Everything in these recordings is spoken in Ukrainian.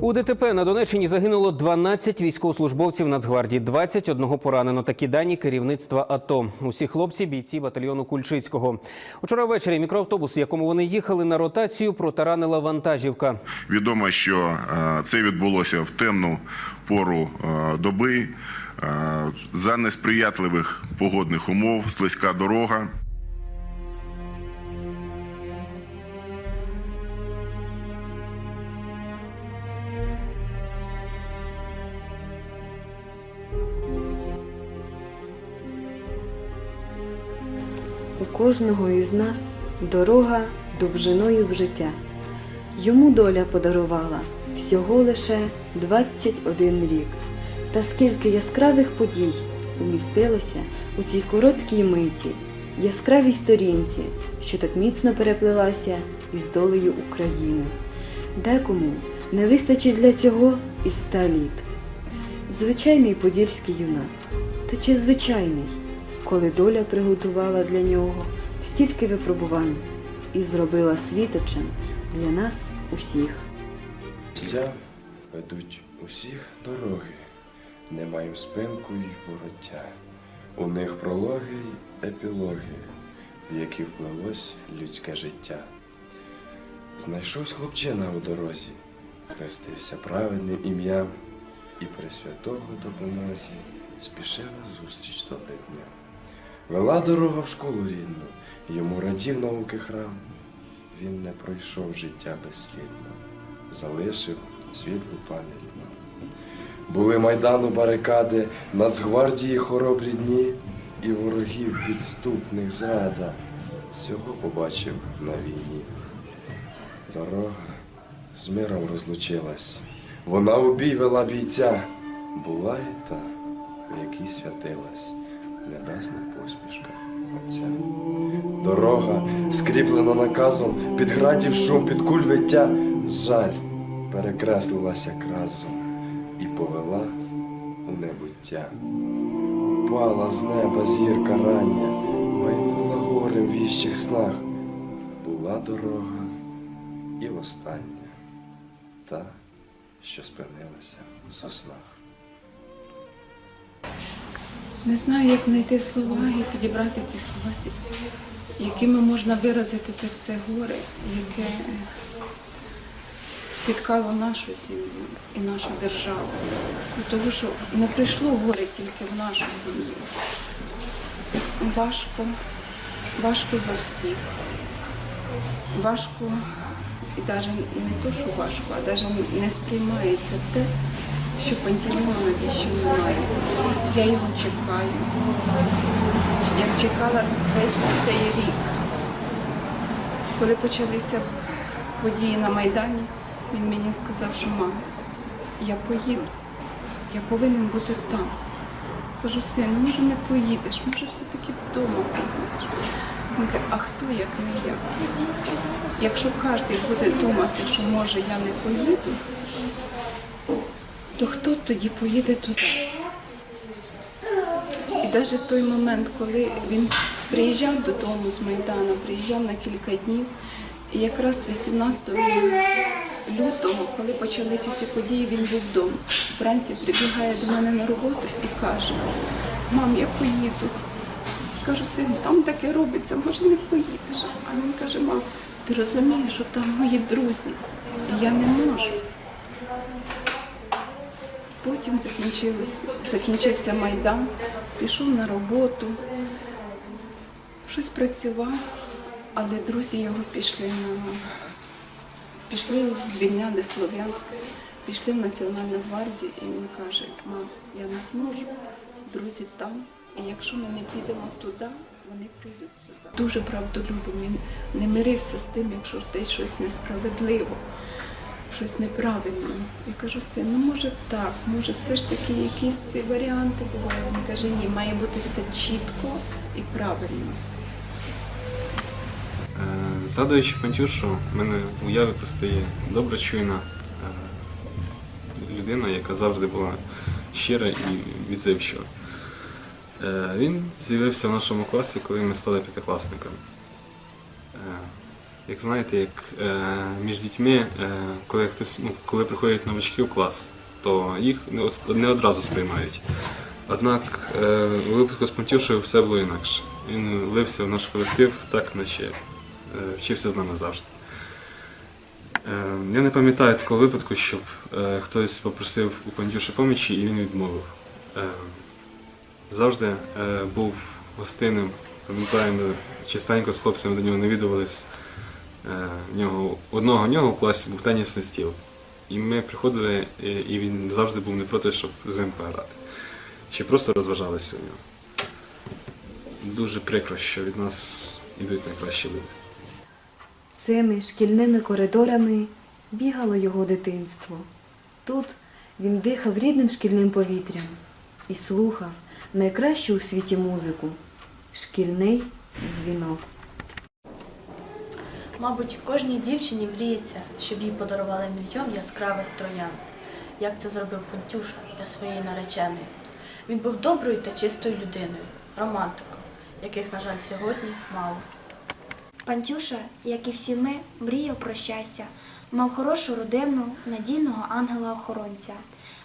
У ДТП на Донеччині загинуло 12 військовослужбовців Нацгвардії, 21 поранено. Такі дані керівництва АТО. Усі хлопці бійці батальйону Кульчицького. Учора ввечері мікроавтобус, в якому вони їхали на ротацію, протаранила вантажівка. Відомо, що е, це відбулося в темну пору е, доби е, за несприятливих погодних умов, слизька дорога. Кожного із нас дорога довжиною в життя. Йому доля подарувала всього лише 21 рік. Та скільки яскравих подій умістилося у цій короткій миті, яскравій сторінці, що так міцно переплелася із долею України. Декому не вистачить для цього і ста літ. Звичайний подільський юнак, та чи звичайний, коли доля приготувала для нього стільки випробувань і зробила світочем для нас усіх. Життя ведуть усіх дороги, не маєм спинку й вороття. У них прологи й епілоги, в які вплилось людське життя. Знайшовсь хлопчина у дорозі, хрестився праведним ім'ям, і при святого допомозі спішила зустріч добрим дням. Вела дорога в школу рідну, йому радів науки храм. Він не пройшов життя безслідно, залишив світлу пам'ять нам. Були майдану барикади, Нацгвардії хоробрі дні, і ворогів підступних зрада всього побачив на війні. Дорога з миром розлучилась, вона у вела бійця, була і та, в якій святилась небесна посмішка Отця. Дорога, скріплена наказом, під градів шум, під куль виття, жаль, перекреслилася кразом і повела у небуття. Упала з неба зірка рання, майнула горем в віщих снах. Була дорога і остання, та, що спинилася в соснах. Не знаю, як знайти слова і підібрати ті слова, якими можна виразити те все горе, яке спіткало нашу сім'ю і нашу державу. Ну, Тому що не прийшло горе тільки в нашу сім'ю. Важко, важко за всіх. Важко, і навіть не то, що важко, а навіть не сприймається те, що Пантелеймона більше немає. Я його чекаю. Як чекала весь цей рік. Коли почалися події на Майдані, він мені сказав, що мама, я поїду, я повинен бути там. Кажу, син, може не поїдеш, може все-таки вдома поїдеш. Він каже, а хто як не я? Якщо кожен буде думати, що може я не поїду, то хто тоді поїде туди? І навіть той момент, коли він приїжджав додому з Майдану, приїжджав на кілька днів, і якраз 18 лютого, коли почалися ці події, він був вдома. Вранці прибігає до мене на роботу і каже, мам, я поїду. Кажу, сину, там таке робиться, може не поїдеш. А він каже, мам, ти розумієш, що там мої друзі, і я не можу. Потім закінчився Майдан, пішов на роботу, щось працював, але друзі його пішли на пішли, звільняли Слов'янськ, пішли в Національну гвардію, і він каже, мам, я не зможу, друзі там, і якщо ми не підемо туди, вони прийдуть сюди. Дуже правдолюбим, він не мирився з тим, якщо десь щось несправедливо щось неправильно. Я кажу, син, ну може так, може все ж таки якісь варіанти бувають. Він каже, ні, має бути все чітко і правильно. Е, Згадуючи Пантюшу, в мене в уяві постає добра чуйна е, людина, яка завжди була щира і відзивчива. Е, Він з'явився в нашому класі, коли ми стали п'ятикласниками. Як знаєте, як е, між дітьми, е, коли хтось, ну, коли приходять новачки в клас, то їх не, одразу сприймають. Однак е, у випадку з Пантюшею все було інакше. Він влився в наш колектив так, наче вчився з нами завжди. Я не пам'ятаю такого випадку, щоб хтось попросив у Пандюші помічі і він відмовив. Завжди був гостинним, пам'ятаю, ми частенько з хлопцями до нього навідувались. Е, В нього, одного нього в класі був тенісний стіл. І ми приходили, і, він завжди був не проти, щоб з ним пограти. Чи просто розважалися у нього. Дуже прикро, що від нас йдуть найкращі люди. Цими шкільними коридорами бігало його дитинство. Тут він дихав рідним шкільним повітрям і слухав найкращу у світі музику шкільний дзвінок. Мабуть, кожній дівчині мріється, щоб їй подарували мільйон яскравих троянд, як це зробив Понтюша для своєї нареченої. Він був доброю та чистою людиною, романтиком, яких, на жаль, сьогодні мало. Пантюша, як і всі ми, мріяв про щастя, мав хорошу родину, надійного ангела-охоронця.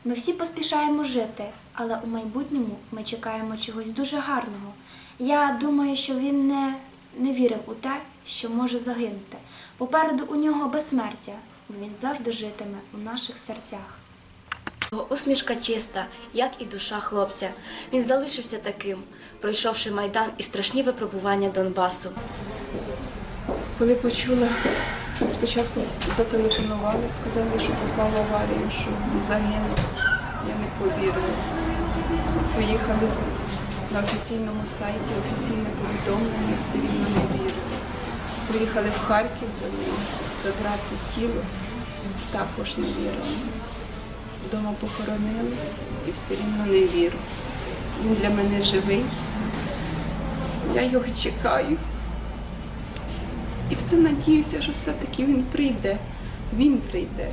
Ми всі поспішаємо жити, але у майбутньому ми чекаємо чогось дуже гарного. Я думаю, що він не, не вірив у те, що може загинути. Попереду у нього безсмертя, бо він завжди житиме у наших серцях. Його усмішка чиста, як і душа хлопця. Він залишився таким, пройшовши майдан і страшні випробування Донбасу. Коли почула, спочатку зателефонували, сказали, що попав в аварію, що загинув. Я не повірила. Поїхали на офіційному сайті, офіційне повідомлення, все рівно не вірили. Приїхали в Харків за ним забрати тіло, також не вірила. Дома похоронили і все рівно не вірю. Він для мене живий. Я його чекаю. І все надіюся, що все-таки він прийде. Він прийде.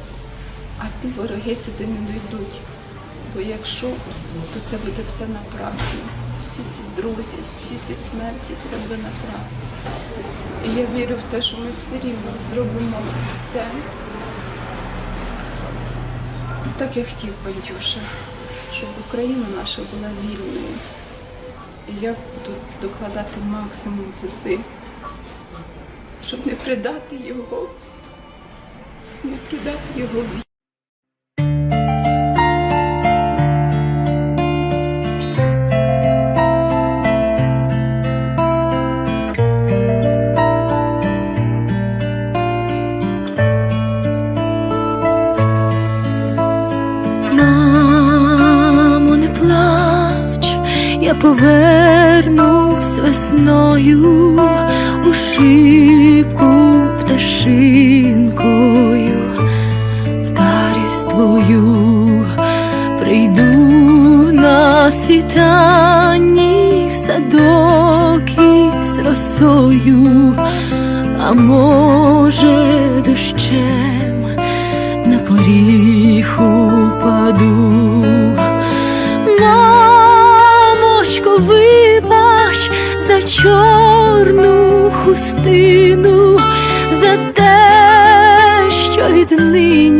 А ті вороги сюди не дійдуть. Бо якщо, то це буде все напрасно. Всі ці друзі, всі ці смерті, все буде напрасно. І я вірю в те, що ми все рівно зробимо все. Так як хотів Пантюша, щоб Україна наша була вільною. І я буду докладати максимум зусиль щоб не придати його, не придати його повернусь весною у шибку пташинкою, вдарюсь твою, прийду на світанні в садок із росою, а може дощем на поріг упаду. Чорну хустину, за те, що віднині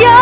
여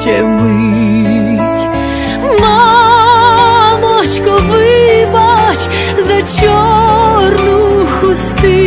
ще мить, мамочко, вибач за чорну хустину.